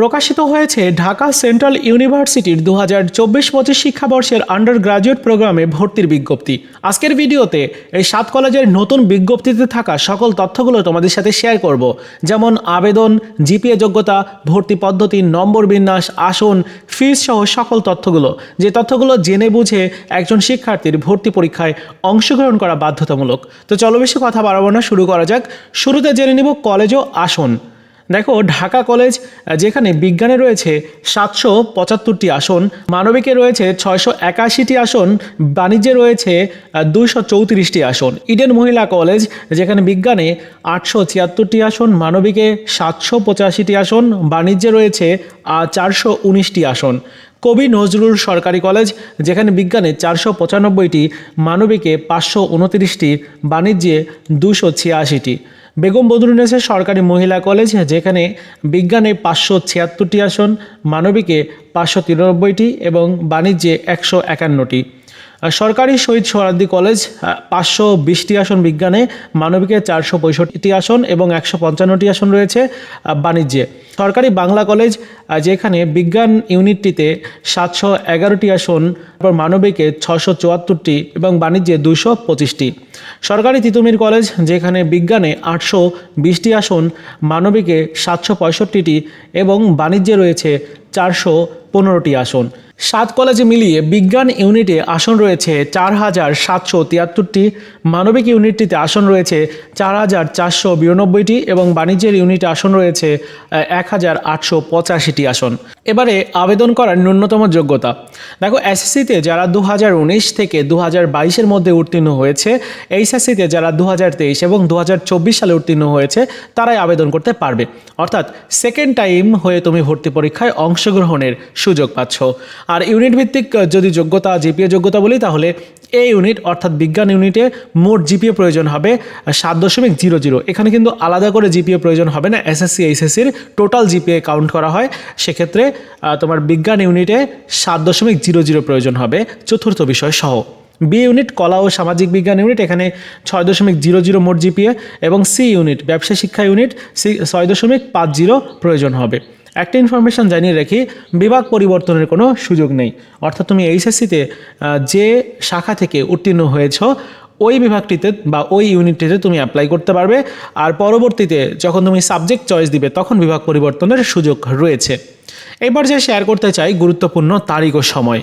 প্রকাশিত হয়েছে ঢাকা সেন্ট্রাল ইউনিভার্সিটির দু হাজার চব্বিশ পঁচিশ শিক্ষাবর্ষের আন্ডার গ্রাজুয়েট প্রোগ্রামে ভর্তির বিজ্ঞপ্তি। আজকের ভিডিওতে এই সাত কলেজের নতুন বিজ্ঞপ্তিতে থাকা সকল তথ্যগুলো তোমাদের সাথে শেয়ার করব। যেমন আবেদন, জিপিএ যোগ্যতা, ভর্তি পদ্ধতি, নম্বর বিন্যাস, আসন ফিস সহ সকল তথ্যগুলো। যে তথ্যগুলো জেনে বুঝে একজন শিক্ষার্থীর ভর্তি পরীক্ষায় অংশগ্রহণ করা বাধ্যতামূলক। তো চলো বেশি কথা বাড়াবো না, শুরু করা যাক। শুরুতে জেনে নিব কলেজ ও আসন। দেখো, ঢাকা কলেজ যেখানে বিজ্ঞানে রয়েছে সাতশো পঁচাত্তরটি আসন, মানবিকে রয়েছে ছয়শো একাশিটি আসন, বাণিজ্যে রয়েছে দুইশো চৌত্রিশটি আসন। ইডেন মহিলা কলেজ, যেখানে বিজ্ঞানে আটশো ছিয়াত্তরটি আসন, মানবিকে সাতশো পঁচাশিটি আসন, বাণিজ্যে রয়েছে চারশো উনিশটি আসন। কবি নজরুল সরকারি কলেজ, যেখানে বিজ্ঞানে চারশো পঁচানব্বইটি, মানবিকে পাঁচশো উনত্রিশটি, বাণিজ্যে দুশো ছিয়াশিটি। বেগম বদরুনেসের সরকারি মহিলা কলেজ, যেখানে বিজ্ঞানে পাঁচশো ছিয়াত্তরটি আসন, মানবিকে পাঁচশো তিরানব্বইটি এবং বাণিজ্যে একশো একান্নটি। সরকারি শহীদ সোহরাদ্দি কলেজ পাঁচশো বিশটি আসন বিজ্ঞানে মানবিকে চারশো পঁয়ষট্টিটি আসন এবং একশো পঞ্চান্নটি আসন রয়েছে বাণিজ্যে। সরকারি বাংলা কলেজ যেখানে বিজ্ঞান ইউনিটটিতে সাতশো এগারোটি আসন, তারপর মানবিকে ছশো চুয়াত্তরটি এবং বাণিজ্যে দুশো পঁচিশটি। সরকারি তিতুমির কলেজ, যেখানে বিজ্ঞানে আটশো বিশটি আসন, মানবিকে সাতশো পঁয়ষট্টিটি এবং বাণিজ্যে রয়েছে চারশো পনেরোটি আসন। সাত কলেজে মিলিয়ে বিজ্ঞান ইউনিটে আসন রয়েছে চার হাজার সাতশো তিয়াত্তরটি। মানবিক ইউনিটটিতে আসন রয়েছে চার হাজার চারশো বিরানব্বইটি এবং বাণিজ্যের ইউনিটে আসন রয়েছে এক হাজার আটশো পঁচাশিটি আসন। এবারে আবেদন করার ন্যূনতম যোগ্যতা। দেখো এসএসসিতে যারা দু থেকে দু হাজার মধ্যে উত্তীর্ণ হয়েছে এইচএসসিতে যারা দু হাজার তেইশ এবং দু হাজার চব্বিশ সালে উত্তীর্ণ হয়েছে, তারাই আবেদন করতে পারবে। অর্থাৎ সেকেন্ড টাইম হয়ে তুমি ভর্তি পরীক্ষায় অংশগ্রহণের সুযোগ পাচ্ছ। আর ইউনিট ভিত্তিক যদি যোগ্যতা জিপিএ যোগ্যতা বলি, তাহলে এই ইউনিট অর্থাৎ বিজ্ঞান ইউনিটে মোট জিপিএ প্রয়োজন হবে সাত দশমিক জিরো জিরো। এখানে কিন্তু আলাদা করে জিপিএ প্রয়োজন হবে না এসএসসি এইচএসসির টোটাল জিপিএ কাউন্ট করা হয়। সেক্ষেত্রে তোমার বিজ্ঞান ইউনিটে সাত দশমিক জিরো জিরো প্রয়োজন হবে, চতুর্থ বিষয় সহ। বি ইউনিট কলা ও সামাজিক বিজ্ঞান ইউনিট এখানে ছয় দশমিক জিরো জিরো মোট জিপিএ এবং সি ইউনিট ব্যবসা শিক্ষা ইউনিট সি, ছয় দশমিক পাঁচ জিরো প্রয়োজন হবে। একটা ইনফরমেশন জানিয়ে রাখি বিভাগ পরিবর্তনের কোনো সুযোগ নেই। অর্থাৎ তুমি এইচএসসিতে যে শাখা থেকে উত্তীর্ণ হয়েছ, ওই বিভাগটিতে বা ওই ইউনিটটিতে তুমি অ্যাপ্লাই করতে পারবে। আর পরবর্তীতে যখন তুমি সাবজেক্ট চয়েস দিবে, তখন বিভাগ পরিবর্তনের সুযোগ রয়েছে। এবার যে শেয়ার করতে চাই, গুরুত্বপূর্ণ তারিখ ও সময়।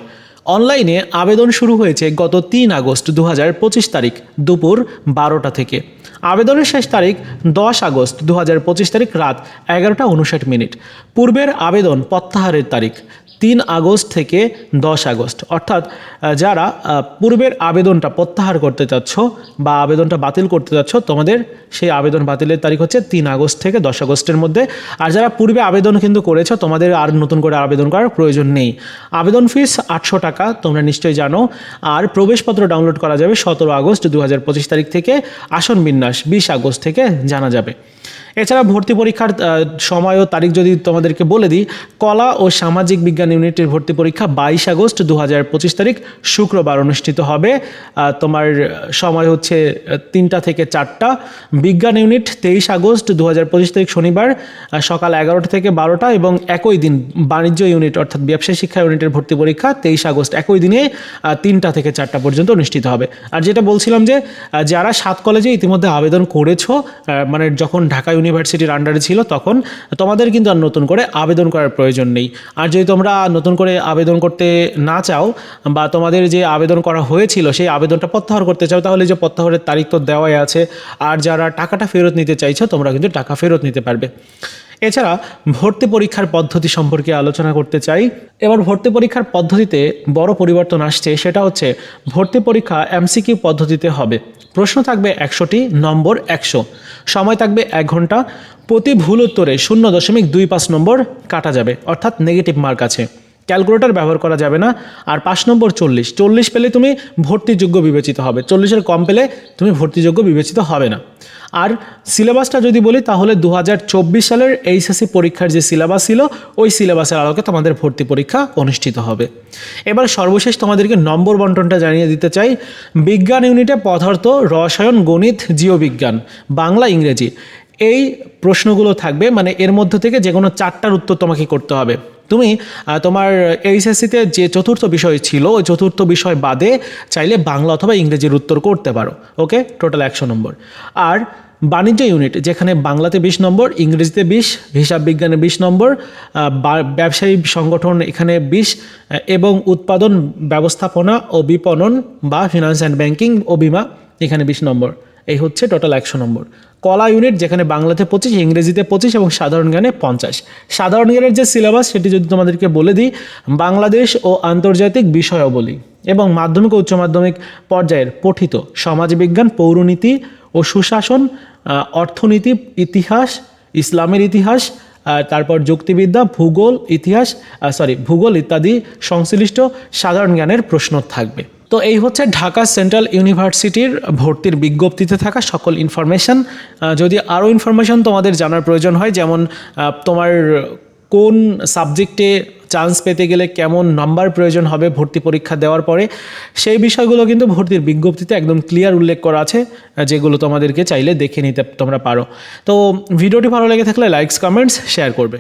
অনলাইনে আবেদন শুরু হয়েছে গত তিন আগস্ট দু হাজার পঁচিশ তারিখ দুপুর বারোটা থেকে। আবেদনের শেষ তারিখ দশ আগস্ট দু হাজার পঁচিশ তারিখ রাত এগারোটা উনষাট মিনিট। পূর্বের আবেদন প্রত্যাহারের তারিখ তিন আগস্ট থেকে দশ আগস্ট। অর্থাৎ যারা পূর্বের আবেদনটা প্রত্যাহার করতে চাচ্ছ বা আবেদনটা বাতিল করতে চাচ্ছ, তোমাদের সেই আবেদন বাতিলের তারিখ হচ্ছে তিন আগস্ট থেকে দশ আগস্টের মধ্যে। আর যারা পূর্বে আবেদন কিন্তু করেছ, তোমাদের আর নতুন করে আবেদন করার প্রয়োজন নেই। আবেদন ফিস আটশো টাকা, তোমরা নিশ্চয়ই জানো। আর প্রবেশপত্র ডাউনলোড করা যাবে সতেরো আগস্ট দু হাজার পঁচিশ তারিখ থেকে। আসন বিন্যাস। বিশ আগস্ট থেকে জানা যাবে। এছাড়া ভর্তি পরীক্ষার সময় ও তারিখ যদি তোমাদেরকে বলে দিই, কলা ও সামাজিক বিজ্ঞান ইউনিটের ভর্তি পরীক্ষা বাইশ আগস্ট দু তারিখ শুক্রবার অনুষ্ঠিত হবে। তোমার সময় হচ্ছে তিনটা থেকে চারটা। বিজ্ঞান ইউনিট তেইশ আগস্ট দু তারিখ শনিবার সকাল এগারোটা থেকে বারোটা এবং একই দিন বাণিজ্য ইউনিট অর্থাৎ ব্যবসায় শিক্ষা ইউনিটের ভর্তি পরীক্ষা তেইশ আগস্ট একই দিনে তিনটা থেকে চারটা পর্যন্ত অনুষ্ঠিত হবে। আর যেটা বলছিলাম যে যারা সাত কলেজে ইতিমধ্যে আবেদন করেছ মানে যখন ঢাকা ইউনিভার্সিটির আন্ডারে ছিল, তখন তোমাদের কিন্তু আর নতুন করে আবেদন করার প্রয়োজন নেই। আর যদি তোমরা নতুন করে আবেদন করতে না চাও বা তোমাদের যে আবেদন করা হয়েছিল, সেই আবেদনটা প্রত্যাহার করতে চাও, তাহলে যে প্রত্যাহারের তারিখ তো দেওয়াই আছে। আর যারা টাকাটা ফেরত নিতে চাইছো, তোমরা কিন্তু টাকা ফেরত নিতে পারবে। এছাড়া ভর্তি পরীক্ষার পদ্ধতি সম্পর্কে আলোচনা করতে চাই। এবার ভর্তি পরীক্ষার পদ্ধতিতে বড় পরিবর্তন আসছে, সেটা হচ্ছে ভর্তি পরীক্ষা এমসিকিউ পদ্ধতিতে হবে। প্রশ্ন থাকবে একশোটি, নম্বর একশো। সময় থাকবে এক ঘণ্টা। প্রতি ভুল উত্তরে শূন্য দশমিক দুই পাঁচ নম্বর কাটা যাবে, অর্থাৎ নেগেটিভ মার্ক আছে। ক্যালকুলেটর ব্যবহার করা যাবে না। আর পাঁচ নম্বর চল্লিশ চল্লিশ পেলে তুমি ভর্তিযোগ্য বিবেচিত হবে। চল্লিশের কম পেলে তুমি ভর্তিযোগ্য বিবেচিত হবে না। আর সিলেবাসটা যদি বলি, তাহলে দু হাজার চব্বিশ সালের এইচএসসি পরীক্ষার যে সিলেবাস ছিল, ওই সিলেবাসের আলোকে তোমাদের ভর্তি পরীক্ষা অনুষ্ঠিত হবে। এবার সর্বশেষ তোমাদেরকে নম্বর বন্টনটা জানিয়ে দিতে চাই। বিজ্ঞান ইউনিটে পদার্থ, রসায়ন, গণিত, জীববিজ্ঞান, বাংলা, ইংরেজি, এই প্রশ্নগুলো থাকবে। মানে এর মধ্যে থেকে যে কোনো চারটার উত্তর তোমাকে করতে হবে। তুমি তোমার এইচএসসিতে যে চতুর্থ বিষয় ছিল, ওই চতুর্থ বিষয় বাদে চাইলে বাংলা অথবা ইংরেজির উত্তর করতে পারো ওকে টোটাল একশো নম্বর। আর বাণিজ্য ইউনিট যেখানে বাংলাতে বিশ নম্বর, ইংরেজিতে বিশ, হিসাব বিজ্ঞানে বিশ নম্বর ব্যবসায়ী সংগঠন এখানে বিশ এবং উৎপাদন, ব্যবস্থাপনা ও বিপণন বা ফিনান্স অ্যান্ড ব্যাংকিং ও বিমা এখানে বিশ নম্বর। এই হচ্ছে টোটাল একশো নম্বর। কলা ইউনিট যেখানে বাংলাতে পঁচিশ, ইংরেজিতে পঁচিশ এবং সাধারণ জ্ঞানে পঞ্চাশ। সাধারণ জ্ঞানের যে সিলেবাস সেটি যদি তোমাদেরকে বলে দিই, বাংলাদেশ ও আন্তর্জাতিক বিষয়াবলী এবং মাধ্যমিক ও উচ্চ মাধ্যমিক পর্যায়ের পঠিত সমাজবিজ্ঞান, পৌরনীতি ও সুশাসন অর্থনীতি, ইতিহাস, ইসলামের ইতিহাস তারপর যুক্তিবিদ্যা, ভূগোল, ইতিহাস সরি ভূগোল ইত্যাদি সংশ্লিষ্ট সাধারণ জ্ঞানের প্রশ্ন থাকবে। তো এই হচ্ছে ঢাকা সেন্ট্রাল ইউনিভার্সিটির ভর্তির বিজ্ঞপ্তিতে থাকা সকল ইনফরমেশন যদি আরও ইনফরমেশন তোমাদের জানার প্রয়োজন হয়, যেমন তোমার কোন সাবজেক্টে চান্স পেতে গেলে কেমন নাম্বার প্রয়োজন হবে ভর্তি পরীক্ষা দেওয়ার পরে, সেই বিষয়গুলো কিন্তু ভর্তির বিজ্ঞপ্তিতে একদম ক্লিয়ার উল্লেখ করা আছে যেগুলো তোমাদেরকে চাইলে দেখে নিতে তোমরা পারো। তো ভিডিওটি ভালো লেগে থাকলে লাইকস কমেন্টস শেয়ার করবে।